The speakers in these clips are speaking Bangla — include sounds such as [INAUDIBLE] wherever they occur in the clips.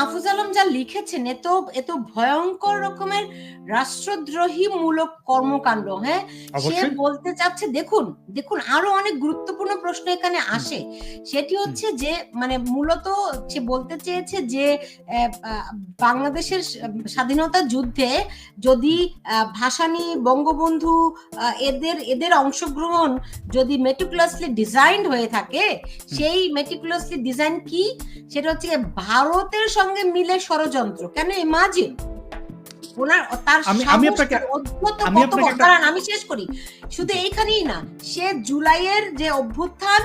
মাহফুজ আলম যা লিখেছেন এত এত ভয়ঙ্কর রকমের রাষ্ট্রদ্রোহী মূলক কর্মকাণ্ড হ্যাঁ? সে বলতে চাচ্ছে দেখুন দেখুন আরও অনেক গুরুত্বপূর্ণ প্রশ্ন এখানে আসে। সেটি হচ্ছে যে মানে মূলত সে বলতে চেয়েছে যে বাংলাদেশের স্বাধীনতা যুদ্ধে যদি আহ, ভাসানী বঙ্গবন্ধু এদের এদের অংশগ্রহণ যদি মেটিকুলাসলি ডিজাইনড হয়ে থাকে সেই মেটিকুলাসলি ডিজাইন কি? সেটা হচ্ছে ভারতের সঙ্গে মিলে ষড়যন্ত্র। কেন? ইমাজিন ওনার তার আমি- সাহস, আমি আপনাকে- শেষ করি। শুধু এইখানেই না সে জুলাইয়ের যে অভ্যুত্থান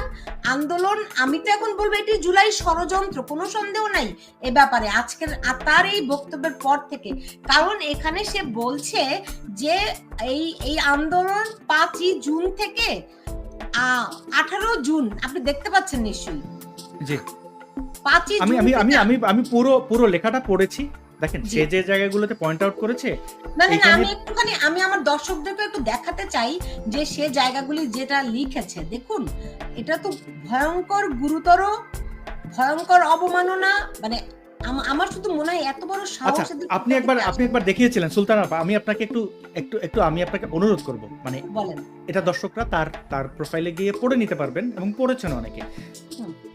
আন্দোলন আমি তো এখন বলব এটি জুলাই ষড়যন্ত্র কোনো সন্দেহ নাই এ ব্যাপারে। আজকের তার এই বক্তব্যের পর থেকে। কারণ এখানে সে বলছে যে এই এই আন্দোলন পাঁচই জুন থেকে আহ আঠারো জুন আপনি দেখতে পাচ্ছেন নিশ্চয়ই। জি। আমি আমি আমি আমি আমি পুরো পুরো লেখাটা পড়েছি। দেখেন যে যে জায়গাগুলোতে পয়েন্ট আউট করেছে না না, আমি একটুখানি আমি আমার দর্শকদেরকে একটু দেখাতে চাই যে সে জায়গাগুলি যেটা লিখেছে। দেখুন এটা তো ভয়ঙ্কর গুরুতর ভয়ঙ্কর অবমাননা মানে আমার শুধু মনে হয় এত বড় আচ্ছা সাহস আপনি একবার আপনি একবার দেখিয়েছিলেন সুলতান আপা আমি আপনাকে একটু একটু একটু আমি আপনাকে অনুরোধ করব। মানে বলেন। এটা দর্শকরা তার তার প্রোফাইলে গিয়ে পড়ে নিতে পারবেন এবং পড়েছেন অনেকে।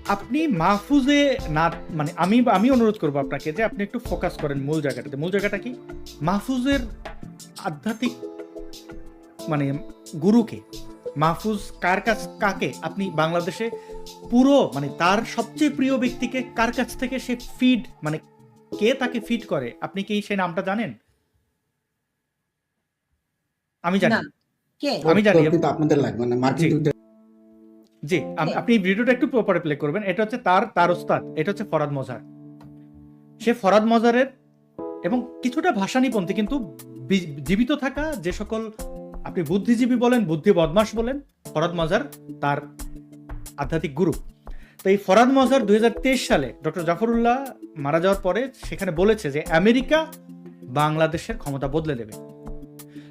আপনি মাহফুজে না মানে আমি আমি অনুরোধ করব আপনাকে যে আপনি একটু ফোকাস করেন মূল জায়গাটাতে। মূল জায়গাটা কি? মাহফুজের আধ্যাত্মিক মানে গুরুকে। মাহফুজ কার কাছ কাকে? আপনি বাংলাদেশে পুরো মানে তার সবচেয়ে প্রিয় ব্যক্তিকে কার কাছ থেকে সে ফিড মানে কে তাকে ফিড করে? আপনি কি সেই নামটা জানেন? আমি জানি। আমি জানি। আপনাদের লাগবে না মার্কিন জি। আপনি ভিডিওটা একটু পরে প্লে করবেন। এটা হচ্ছে তার তার ওস্তাদ। এটা হচ্ছে ফরাদ মজার। সে ফরাদ মজারের এবং কিছুটা ভাষানিপন্থী কিন্তু জীবিত থাকা যে সকল আপনি বুদ্ধিজীবী বলেন, বুদ্ধি বদমাস বলেন, ফরাদ মজার তার আধ্যাত্মিক গুরু। তো এই ফরাদ মজার দুই সালে ডক্টর জাফরুল্লাহ মারা যাওয়ার পরে সেখানে বলেছে যে, আমেরিকা বাংলাদেশের ক্ষমতা বদলে দেবে।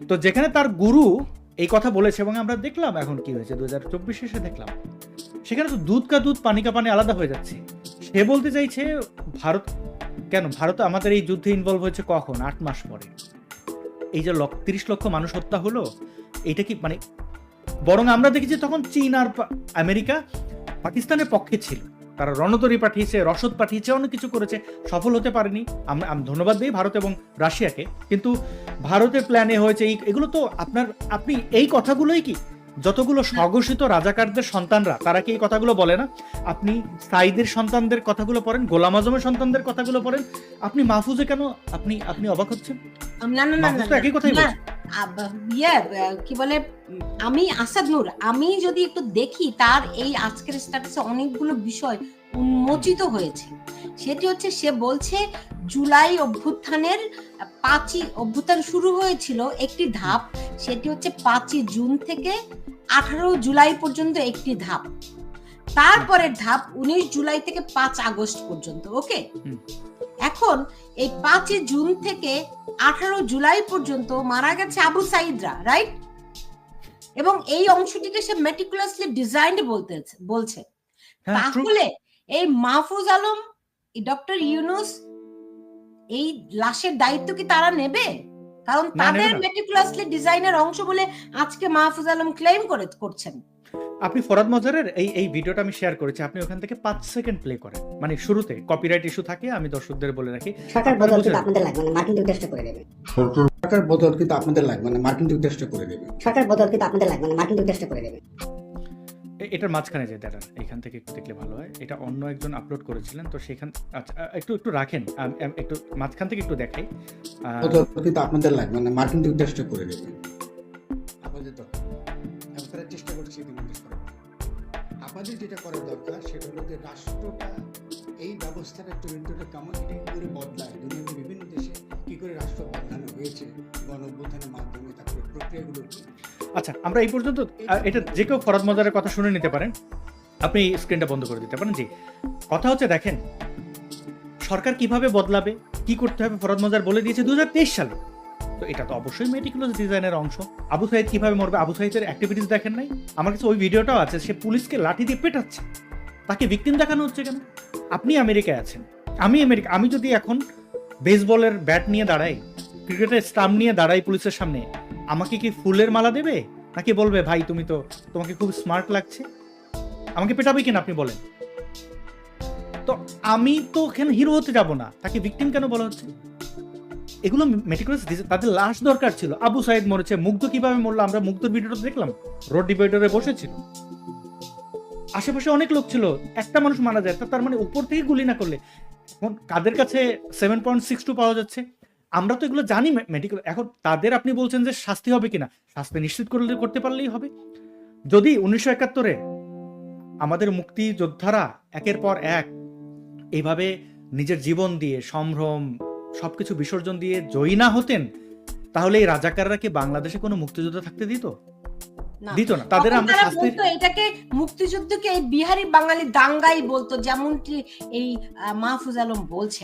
তো যেখানে তার গুরু এই কথা বলেছে এবং আমরা দেখলাম এখন কি হয়েছে দু হাজার চব্বিশে এসে দেখলাম, সেখানে তো দুধ কা দুধ, পানি কা পানি আলাদা হয়ে যাচ্ছে। সে বলতে চাইছে, ভারত, কেন? ভারত আমাদের এই যুদ্ধে ইনভলভ হয়েছে কখন? আট মাস পরে। এই যে তিরিশ লক্ষ মানুষ হত্যা হলো এইটা কি মানে বরং আমরা দেখেছি তখন চীন আর আমেরিকা পাকিস্তানের পক্ষে ছিল। তারা রণতরী পাঠিয়েছে, রসদ পাঠিয়েছে, অনেক কিছু করেছে, সফল হতে পারেনি। আমি ধন্যবাদ দিই ভারত এবং রাশিয়াকে। কিন্তু ভারতের প্ল্যানে হয়েছে এই, এগুলো তো আপনার, আপনি এই কথাগুলোই কি, যতগুলো স্বঘোষিত রাজাকারদের সন্তানরা, তারা কি এই কথাগুলো বলে না? আপনি সাইদের সন্তানদের কথাগুলো পড়েন, গোলাম আজমের সন্তানদের কথাগুলো পড়েন, আপনি মাহফুজে কেন, আপনি আপনি অবাক হচ্ছেন? না না না না, একই কথাই বলছে। ইয়ে কি বলে আমি আসাদ নূর আমি যদি একটু দেখি তার এই আজকের স্ট্যাটাসে অনেকগুলো বিষয় উন্মোচিত হয়েছে। সেটি হচ্ছে সে বলছে জুলাই অভ্যুত্থানের পাঁচই অভ্যুত্থান শুরু হয়েছিল একটি ধাপ সেটি হচ্ছে পাঁচই জুন থেকে আঠারো জুলাই পর্যন্ত একটি ধাপ। তারপরের ধাপ উনিশ জুলাই থেকে পাঁচ আগস্ট পর্যন্ত ওকে। এখন এই পাঁচই জুন থেকে আঠারো জুলাই পর্যন্ত মারা গেছে আবু সাইদরা রাইট এবং এই অংশটিকে সে মেটিকুলাসলি ডিজাইন্ড বলতে বলছে। হ্যাঁ তাহলে এই মাহফুজ আলম ডক্টর ইউনুস এই লাশের দায়িত্ব কি তারা নেবে? কারণ তাদের। মেটিকুলাসলি ডিজাইনের অংশ বলে আজকে মাহফুজ আলম ক্লেম করে করছেন। আপনি ফরাদ মজারের এই এই ভিডিওটা আমি শেয়ার করেছি আপনি ওখান থেকে পাঁচ সেকেন্ড প্লে করেন। মানে শুরুতে কপিরাইট ইস্যু থাকে আমি দর্শকদের বলে রাখি সরকার বদল কিন্তু আপনাদের লাগবে না মার্কিন যুক্তরাষ্ট্র করে দেবে। সরকার বদল কিন্তু আপনাদের লাগবে না মার্কিন যুক্তরাষ্ট্র করে দেবে। সরকার বদল কিন্তু আপনাদের লাগবে না মার্কিন যুক্তরাষ্ট্র করে দেবে। এটার মাঝখানে যে দাঁড়ান এখান থেকে একটু দেখলে ভালো হয়। এটা অন্য একজন আপলোড করেছিলেন তো সেখান আচ্ছা একটু একটু রাখেন একটু মাঝখান থেকে একটু দেখাই। কিন্তু আপনাদের লাগবে না মার্কিন যুক্তরাষ্ট্র করে দেবে। আপাতত আমাদের যেটা করা দরকার সেটা হলো যে রাষ্ট্রটা এই ব্যবস্থাটা চরিত্রটা কেমন এটা কি করে বদলায় দুনিয়াতে বিভিন্ন দেশে কি করে রাষ্ট্র বদলানো হয়েছে গণ অভ্যুত্থানের মাধ্যমে তারপরে প্রক্রিয়াগুলো আচ্ছা আমরা এই পর্যন্ত এটা যে কেউ ফরাদ মজারের কথা শুনে নিতে পারেন। আপনি স্ক্রিনটা বন্ধ করে দিতে পারেন। জি। কথা হচ্ছে দেখেন সরকার কীভাবে বদলাবে কি করতে হবে ফরাদ মজার বলে দিয়েছে দু হাজার তেইশ সালে। তো এটা তো অবশ্যই মেটিকুলাস ডিজাইনের অংশ। আবু সাইদ কীভাবে মরবে, আবু সাইদের অ্যাক্টিভিটিস দেখেন নাই? আমার কাছে ওই ভিডিওটাও আছে, সে পুলিশকে লাঠি দিয়ে পেটাচ্ছে। তাকে ভিকটিম দেখানো হচ্ছে কেন? আপনি আমেরিকায় আছেন। আমি আমেরিকা, আমি যদি এখন বেসবলের ব্যাট নিয়ে দাঁড়াই, ক্রিকেটের স্টাম্প নিয়ে দাঁড়াই পুলিশের সামনে, আমাকে কি ফুলের মালা দেবে? নাকি বলবে, ভাই, তুমি তো, তোমাকে খুব স্মার্ট লাগছে আমাকে পেটাবে কিনা আপনি বলেন। তো আমি তো এখানে হিরো হতে যাব না। তাকে ভিকটিম কেন বলা হচ্ছে? এগুলো মেটিকুলাস তাদের লাশ দরকার ছিল। আবু সাইদ মরেছে, মুগ্ধ কীভাবে মরলো আমরা মুগ্ধর ভিডিওটা দেখলাম। রোড ডিভাইডারে বসেছিল। আশেপাশে অনেক লোক ছিল, একটা মানুষ মারা যায় তার মানে উপর থেকে গুলি না করলে। এখন কাদের কাছে সেভেন পয়েন্ট সিক্স টু পাওয়া যাচ্ছে? আমরা তো এগুলো জানি মেডিকেল এখন তাদের আপনি বলছেন যে শাস্তি হবে কিনা? শাস্তি নিশ্চিত করলে করতে পারলেই হবে। যদি উনিশশো একাত্তরে আমাদের মুক্তিযোদ্ধারা একের পর এক এইভাবে নিজের জীবন দিয়ে সম্ভ্রম সবকিছু বিসর্জন দিয়ে জয়ী না হতেন তাহলে এই রাজাকাররা কি বাংলাদেশে কোনো মুক্তিযোদ্ধা থাকতে দিত? দিত না। তাদের আমরা শাস্তির এটাকে মুক্তিযুদ্ধকে এই বিহারি বাঙালি দাঙ্গাই বলতো যেমনটি এই মাহফুজ আলম বলছে।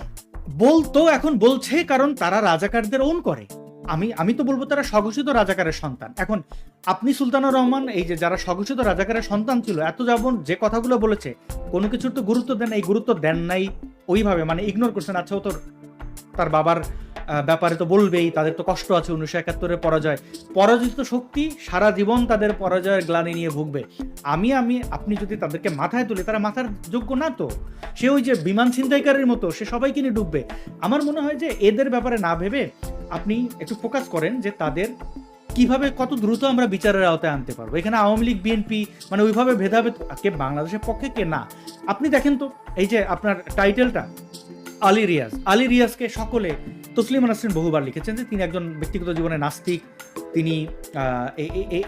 বলতো এখন বলছে কারণ তারা রাজাকারদের ওন করে। আমি আমি তো বলব তারা স্বঘোষিত রাজাকারের সন্তান। এখন আপনি সুলতানুর রহমান এই যে যারা স্বঘোষিত রাজাকারের সন্তান ছিল এত যাবন যে কথাগুলো বলেছে কোনো কিছুর তো গুরুত্ব দেন এই গুরুত্ব দেন নাই ওইভাবে মানে ইগনোর করছেন আচ্ছা ও তো তার বাবার ব্যাপারে তো বলবেই, তাদের তো কষ্ট আছে উনিশশো একাত্তরের পরাজয়। পরাজিত শক্তি সারা জীবন তাদের পরাজয়ের গ্লানি নিয়ে ভুগবে। আমি আমি, আপনি যদি তাদেরকে মাথায় তুলে, তারা মাথার যোগ্য না তো? সে ওই যে বিমান ছিনতাইকারীর মতো, সে সবাইকে নিয়ে ডুববে। আমার মনে হয় যে এদের ব্যাপারে না ভেবে আপনি একটু ফোকাস করেন যে তাদের কীভাবে কত দ্রুত আমরা বিচারের আওতায় আনতে পারব। এখানে আওয়ামী লীগ, বিএনপি মানে ওইভাবে ভেদাভেদ, কে বাংলাদেশের পক্ষে, কে না। আপনি দেখেন তো, এই যে আপনার টাইটেলটা আলী রিয়াজ। আলী রিয়াজকে সকলে তসলিমা নাসরিন বহুবার লিখেছেন যে তিনি একজন ব্যক্তিগত জীবনে নাস্তিক, তিনি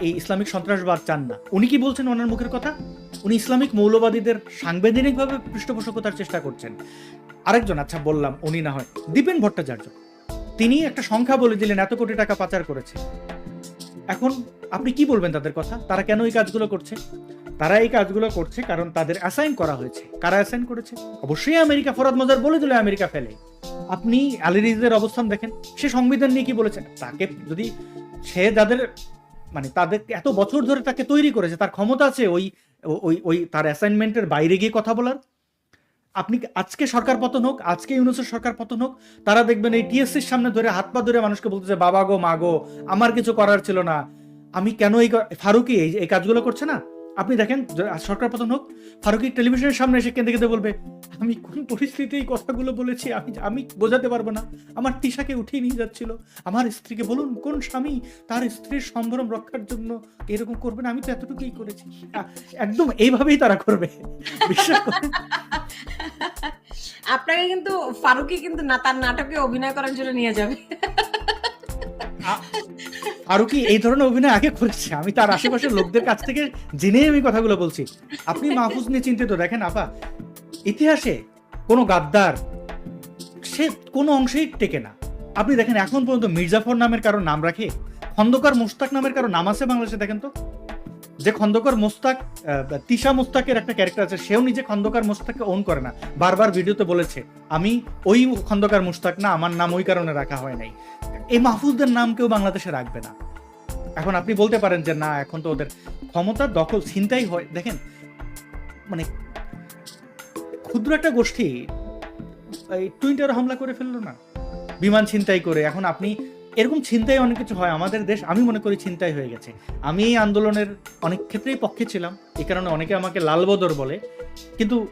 এই ইসলামিক সন্ত্রাসবাদ চান না। উনি কি বলছেন ওনার মুখের কথা? উনি ইসলামিক মৌলবাদীদের সাংবিধানিকভাবে পৃষ্ঠপোষকতার চেষ্টা করছেন। আরেকজন আচ্ছা বললাম, উনি না হয়, দীপেন ভট্টাচার্য। তিনি একটা সংখ্যা বলে দিলেন, এত কোটি টাকা পাচার করেছে। এখন আপনি কি বলবেন তাদের কথা? তারা কেন এই কাজগুলো করছে? তারা এই কাজগুলো করছে কারণ তাদের অ্যাসাইন করা হয়েছে। কারা অ্যাসাইন করেছে? অবশ্যই আমেরিকা ফরাদ মজার বলে দিল আমেরিকা ফেলে। আপনি আলিরিজের অবস্থান দেখেন, সে সংবিধান নিয়ে কি বলেছে? তাকে যদি সে যাদের মানে তাদের এত বছর ধরে তাকে তৈরি করেছে, তার ক্ষমতা আছে ওই ওই ওই তার অ্যাসাইনমেন্টের বাইরে গিয়ে কথা বলার। আপনি আজকে সরকার পতন হোক, আজকে ইউনুসের সরকার পতন হোক, তারা দেখবেন এই টিএসসির সামনে ধরে হাত পা ধরে মানুষকে বলতেছে, বাবা গো, মা গো, আমার কিছু করার ছিল না। আমি কেন এই ফারুকি এই কাজগুলো করছে না? আপনি দেখেন সরকার পতন হোক ফারুকি টেলিভিশনের সামনে এসে কেঁদে কেঁদে বলবে আমি কোন পরিস্থিতি এই কথাগুলো বলেছি আমি আমি বোঝাতে পারব না। আমার তিশাকে উঠিয়ে নিয়ে যাচ্ছিল। আমার স্ত্রীকে বলুন কোন স্বামী তার স্ত্রীর সম্ভ্রম রক্ষার জন্য এরকম করবেন আমি তো এতটুকুই করেছি। একদম এইভাবেই তারা করবে। [LAUGHS] বিশ্বাস করেন আপনাকে কিন্তু ফারুকি কিন্তু না তার নাটকে অভিনয় করার জন্য নিয়ে যাবে। ফারুকি এই ধরনের অভিনয় আগে করেছে? আমি তার আশেপাশের লোকদের কাছ থেকে জেনেই আমি কথাগুলো বলছি। আপনি মাহফুজ নিয়ে চিন্তিত, দেখেন আপা, ইতিহাসে কোনো গাদ্দার, সে কোনো অংশেই টেকে না। আপনি দেখেন এখন পর্যন্ত মির্জাফর নামের কারও নাম রাখে, খন্দকার মুস্তাক নামের কারও নাম আছে বাংলাদেশে, দেখেন তো। যে খন্দকার মোস্তাক তিশা মোস্তাকের একটা ক্যারেক্টার আছে, সেও নিজে খন্দকার মোস্তাককে ওন করে না। বারবার ভিডিওতে বলেছে, আমি ওই খন্দকার মোস্তাক না, আমার নাম ওই কারণে রাখা হয় নাই। এই মাহফুজদের নাম কেউ বাংলাদেশে রাখবে না। এখন আপনি বলতে পারেন যে, না, এখন তো ওদের ক্ষমতা দখল ছিনতাই হয়। দেখেন মানে ক্ষুদ্র একটা গোষ্ঠী, এই টুইটার হামলা করে ফেলল না? বিমান ছিনতাই করে। এখন আপনি এরকম চিন্তাই অনেক কিছু হয়। আমাদের দেশ, আমি মনে করি ছিনতাই হয়ে গেছে। আমি এই আন্দোলনের অনেক ক্ষেত্রেই পক্ষে ছিলাম। এই কারণে অনেকে আমাকে লালবদর বলে। কিন্তু